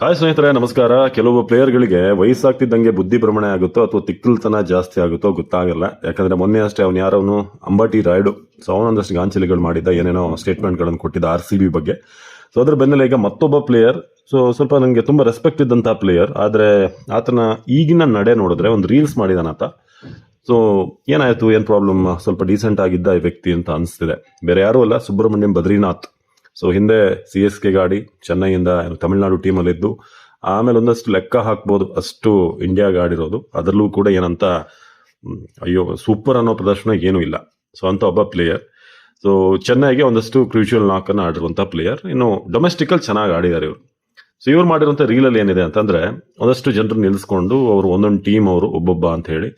Hi ಸ್ನೇಹಿತರೆ, ನಮಸ್ಕಾರ. ಕೆಲವು ಪ್ಲೇಯರ್ಗಳಿಗೆ ವಯಸ್ಸಾಗ್ತಿದ್ದಂಗೆ ಬುದ್ಧಿ ಭ್ರಮಣೆ ಆಗುತ್ತೋ ಅಥವಾ ತಿಕ್ಕಲ್ತನ ಜಾಸ್ತಿ ಆಗುತ್ತೋ ಗೊತ್ತಾಗಲ್ಲ. ಯಾಕಂದ್ರೆ ಮೊನ್ನೆ ಅಷ್ಟೇ ಅವ್ನು ಯಾರವನು? ಅಂಬಾಟಿ ರಾಯ್ಡು. ಸೊ ಗಾಂಚಲಿಗಳು ಮಾಡಿದ್ದ ಏನೇನೋ ಸ್ಟೇಟ್ಮೆಂಟ್ಗಳನ್ನು ಕೊಟ್ಟಿದ್ದ ಆರ್ ಸಿ ಬಿ ಬಗ್ಗೆ. ಸೊ ಅದ್ರ ಬೆನ್ನಲ್ಲೇ ಈಗ ಮತ್ತೊಬ್ಬ ಪ್ಲೇಯರ್ ಸೊ ಸ್ವಲ್ಪ ನನಗೆ ತುಂಬಾ ರೆಸ್ಪೆಕ್ಟ್ ಇದ್ದಂಥ ಪ್ಲೇಯರ್ ಆದ್ರೆ ಆತನ ಈಗಿನ ನಡೆ ನೋಡಿದ್ರೆ ಒಂದು ರೀಲ್ಸ್ ಮಾಡಿದಾನಾತ ಸೊ ಏನಾಯ್ತು? ಏನು ಪ್ರಾಬ್ಲಮ್ ಸ್ವಲ್ಪ ಡೀಸೆಂಟ್ ಆಗಿದ್ದ ಈ ವ್ಯಕ್ತಿ ಅಂತ ಅನಿಸ್ತಿದೆ. ಬೇರೆ ಯಾರೂ ಅಲ್ಲ, ಸುಬ್ರಹ್ಮಣ್ಯಂ ಬದ್ರಿನಾಥ್. ಸೊ ಹಿಂದೆ ಸಿ ಎಸ್ ಕೆ ಗಾಡಿ ಚೆನ್ನೈಯಿಂದ ತಮಿಳುನಾಡು ಟೀಮಲ್ಲಿದ್ದು, ಆಮೇಲೆ ಒಂದಷ್ಟು ಲೆಕ್ಕ ಹಾಕ್ಬೋದು, ಅಷ್ಟು ಇಂಡಿಯಾ ಗಾಡಿರೋದು ಅದರಲ್ಲೂ ಕೂಡ ಏನಂತ ಅಯ್ಯೋ ಸೂಪರ್ ಅನ್ನೋ ಪ್ರದರ್ಶನ ಏನೂ ಇಲ್ಲ. ಸೊ ಅಂತ ಒಬ್ಬ ಪ್ಲೇಯರ್ ಸೊ ಚೆನ್ನೈಗೆ ಒಂದಷ್ಟು ಕ್ರೂಷಿಯಲ್ ನಾಕ್ ಅನ್ನು ಆಡಿರುವಂತ ಪ್ಲೇಯರ್ ಇನ್ನು ಡೊಮೆಸ್ಟಿಕಲ್ ಚೆನ್ನಾಗಿ ಆಡಿದ್ದಾರೆ ಇವರು. ಸೊ ಇವ್ರು ಮಾಡಿರುವಂಥ ರೀಲಲ್ಲಿ ಏನಿದೆ ಅಂತಂದ್ರೆ, ಒಂದಷ್ಟು ಜನರು ನಿಲ್ಲಿಸ್ಕೊಂಡು ಅವರು ಒಂದೊಂದು ಟೀಮ್ ಅವರು ಒಬ್ಬೊಬ್ಬ ಅಂತ ಹೇಳಿ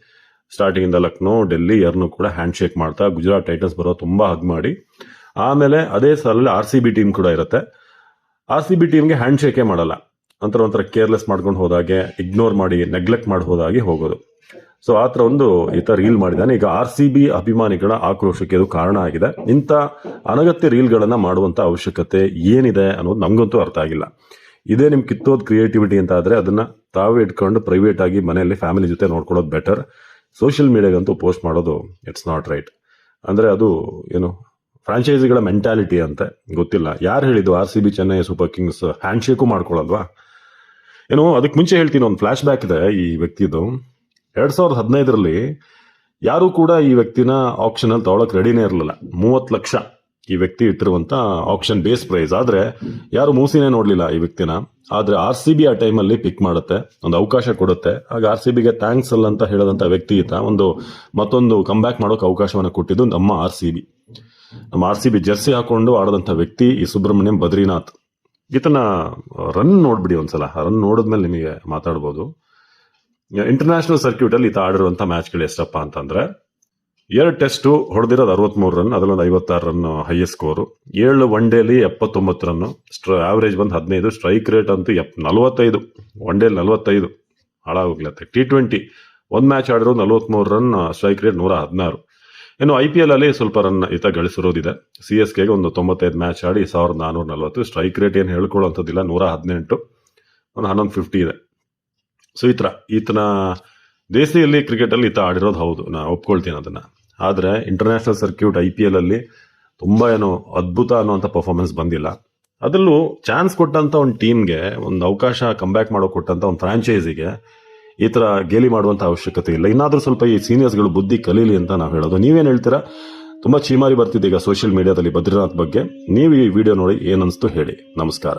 ಸ್ಟಾರ್ಟಿಂಗ್ ಇಂದ ಲಕ್ನೋ, ಡೆಲ್ಲಿ ಯಾರನ್ನೂ ಕೂಡ ಹ್ಯಾಂಡ್ ಶೇಕ್ ಮಾಡ್ತಾ, ಗುಜರಾತ್ ಟೈಟನ್ಸ್ ಬರೋ ತುಂಬಾ ಹಗ್ ಮಾಡಿ ಆಮೇಲೆ ಅದೇ ಸಾಲಲ್ಲಿ ಆರ್ ಸಿ ಬಿ ಟೀಮ್ ಕೂಡ ಇರುತ್ತೆ. ಆರ್ ಸಿ ಬಿ ಟೀಮ್ಗೆ ಹ್ಯಾಂಡ್ ಶೇಕೇ ಮಾಡಲ್ಲ. ಒಂಥರ ಒಂಥರ ಕೇರ್ಲೆಸ್ ಮಾಡ್ಕೊಂಡು ಹೋದಾಗೆ ಇಗ್ನೋರ್ ಮಾಡಿ ನೆಗ್ಲೆಕ್ಟ್ ಮಾಡಿ ಹೋದಾಗೆ ಹೋಗೋದು. ಸೊ ಆ ಥರ ಒಂದು ಈ ಥರ ರೀಲ್ ಮಾಡಿದ್ದಾನೆ. ಈಗ ಆರ್ ಸಿ ಬಿ ಅಭಿಮಾನಿಗಳ ಆಕ್ರೋಶಕ್ಕೆ ಇದು ಕಾರಣ ಆಗಿದೆ. ಇಂಥ ಅನಗತ್ಯ ರೀಲ್ಗಳನ್ನು ಮಾಡುವಂಥ ಅವಶ್ಯಕತೆ ಏನಿದೆ ಅನ್ನೋದು ನಮಗಂತೂ ಅರ್ಥ ಆಗಿಲ್ಲ. ಇದೇ ನಿಮ್ಗೆ ಕಿತ್ತೋದು ಕ್ರಿಯೇಟಿವಿಟಿ ಅಂತ ಆದರೆ ಅದನ್ನು ತಾವೇ ಇಟ್ಕೊಂಡು ಪ್ರೈವೇಟ್ ಆಗಿ ಮನೆಯಲ್ಲಿ ಫ್ಯಾಮಿಲಿ ಜೊತೆ ನೋಡ್ಕೊಳ್ಳೋದು ಬೆಟರ್ ಸೋಷಿಯಲ್ ಮೀಡಿಯಾಗಂತೂ ಪೋಸ್ಟ್ ಮಾಡೋದು ಇಟ್ಸ್ ನಾಟ್ ರೈಟ್ ಅಂದರೆ ಅದು ಏನು ಫ್ರಾಂಚೈಸಿಗಳ ಮೆಂಟಾಲಿಟಿ ಅಂತೆ ಗೊತ್ತಿಲ್ಲ. ಯಾರು ಹೇಳಿದ್ದು R C B, Chennai super kings hand shake ಮಾಡ್ಕೊಳ್ಳಲ್ವಾ ಏನೋ ಅದಕ್ಕೆ ಮುಂಚೆ ಹೇಳ್ತೀನಿ, ಒಂದು ಫ್ಲಾಶ್ ಬ್ಯಾಕ್ ಇದೆ ಈ ವ್ಯಕ್ತಿದು. ಎರಡ್ ಸಾವಿರದ ಹದಿನೈದರಲ್ಲಿ ಯಾರು ಕೂಡ ಈ ವ್ಯಕ್ತಿನ ಆಪ್ಷನ್ ಅಲ್ಲಿ ತಗೊಳಕ್ ರೆಡಿನೇ ಇರಲಿಲ್ಲ. ಮೂವತ್ತು ಲಕ್ಷ ಈ ವ್ಯಕ್ತಿ ಇಟ್ಟಿರುವಂತ ಆಪ್ಷನ್ ಬೇಸ್ ಪ್ರೈಸ್ ಆದ್ರೆ ಯಾರು ಮೂಸಿನೇ ನೋಡ್ಲಿಲ್ಲ ಈ ವ್ಯಕ್ತಿನ. ಆದ್ರೆ ಆರ್ ಸಿ ಬಿ ಆ ಟೈಮಲ್ಲಿ ಪಿಕ್ ಮಾಡುತ್ತೆ, ಒಂದು ಅವಕಾಶ ಕೊಡುತ್ತೆ. ಆಗ ಆರ್ ಸಿ ಬಿಗೆ ಥ್ಯಾಂಕ್ಸ್ ಅಲ್ಲ ಅಂತ ಹೇಳದಂತ ವ್ಯಕ್ತಿ ಈತ ಒಂದು ಮತ್ತೊಂದು ಕಮ್ ಬ್ಯಾಕ್ ಮಾಡೋಕೆ ಅವಕಾಶವನ್ನು ಕೊಟ್ಟಿದ್ದು ನಮ್ಮ ಆರ್ ಸಿ ಬಿ. ನಮ್ಮ ಆರ್ ಸಿ ಬಿ ಜರ್ಸಿ ಹಾಕೊಂಡು ಆಡದಂತ ವ್ಯಕ್ತಿ ಈ ಸುಬ್ರಹ್ಮಣ್ಯಂ ಬದ್ರಿನಾಥ್. ಈತನ ರನ್ ನೋಡ್ಬಿಡಿ ಒಂದ್ಸಲ. ರನ್ ನೋಡಿದ್ಮೇಲೆ ನಿಮಗೆ ಮಾತಾಡ್ಬೋದು. ಇಂಟರ್ನ್ಯಾಷನಲ್ ಸರ್ಕ್ಯೂಟ್ ಅಲ್ಲಿ ಈತ ಆಡಿರುವಂತ ಮ್ಯಾಚ್ಗಳು ಎಷ್ಟಪ್ಪ ಅಂತಂದ್ರೆ, ಎರಡು ಟೆಸ್ಟ್ ಹೊಡೆದಿರೋದು ಅರವತ್ಮೂರು ರನ್, ಅದರಲ್ಲೊಂದು ಐವತ್ತಾರು ರನ್ ಹೈಯೆಸ್ಟ್ ಸ್ಕೋರು ಏಳು ಒನ್ ಡೇಲಿ ಎಪ್ಪತ್ತೊಂಬತ್ತು ರನ್ ಆವರೇಜ್ ಬಂದು ಹದಿನೈದು ಸ್ಟ್ರೈಕ್ ರೇಟ್ ಅಂತೂ ಎಪ್, ನಲವತ್ತೈದು ಒನ್ ಡೇಲಿ ನಲವತ್ತೈದು ಹಾಳಾಗೋಗ್ಲತ್ತೆ. ಟಿ ಟ್ವೆಂಟಿ ಒಂದು ಮ್ಯಾಚ್ ಆಡಿರೋದು ನಲವತ್ತ್ಮೂರು ರನ್ ಸ್ಟ್ರೈಕ್ ರೇಟ್ ನೂರ ಹದಿನಾರು. ಇನ್ನು ಐ ಪಿ ಎಲ್ ಅಲ್ಲಿ ಸ್ವಲ್ಪ ರನ್ ಈತ ಗಳಿಸಿರೋದಿದೆ. ಸಿ ಎಸ್ ಕೆಗೆ ಒಂದು ತೊಂಬತ್ತೈದು ಮ್ಯಾಚ್ ಆಡಿ ಸಾವಿರದ ನಾನೂರ ನಲವತ್ತು. ಸ್ಟ್ರೈಕ್ ರೇಟ್ ಏನು ಹೇಳ್ಕೊಳ್ಳೋಂಥದ್ದಿಲ್ಲ ನೂರ ಹದಿನೆಂಟು. ಒಂದು ಹನ್ನೊಂದು ಫಿಫ್ಟಿ ಇದೆ. ಸೊ ಈ ಥರ ಈತನ ದೇಸಿಯಲ್ಲಿ ಕ್ರಿಕೆಟಲ್ಲಿ ಈತ ಆಡಿರೋದು ಹೌದು. ನಾ ಒಪ್ಕೊಳ್ತೀನಿ ಅದನ್ನು. ಆದರೆ international circuit I P L ಅಲ್ಲಿ ತುಂಬ ಏನು ಅದ್ಭುತ ಅನ್ನುವಂಥ ಪರ್ಫಾರ್ಮೆನ್ಸ್ ಬಂದಿಲ್ಲ. ಅದರಲ್ಲೂ ಚಾನ್ಸ್ ಕೊಟ್ಟಂಥ ಒಂದು ಟೀಮ್ಗೆ ಒಂದು ಅವಕಾಶ ಕಂಬ್ಯಾಕ್ ಮಾಡೋ ಕೊಟ್ಟಂಥ ಒಂದು ಫ್ರಾಂಚೈಸಿಗೆ ಈ ತರ ಗೇಲಿ ಮಾಡುವಂತ ಅವಶ್ಯಕತೆ ಇಲ್ಲ. ಇನ್ನಾದ್ರೂ ಸ್ವಲ್ಪ ಈ ಸೀನಿಯರ್ಸ್ಗಳು ಬುದ್ಧಿ ಕಲೀಲಿ ಅಂತ ನಾವು ಹೇಳೋದು. ನೀವೇನು ಹೇಳ್ತೀರಾ? ತುಂಬಾ ಚೀಮಾರಿ ಬರ್ತಿದೆ ಈಗ ಸೋಷಿಯಲ್ ಮೀಡಿಯಾದಲ್ಲಿ ಬದ್ರಿನಾಥ್ ಬಗ್ಗೆ. ನೀವು ಈ ವಿಡಿಯೋ ನೋಡಿ ಏನನ್ಸ್ತು ಹೇಳಿ. ನಮಸ್ಕಾರ.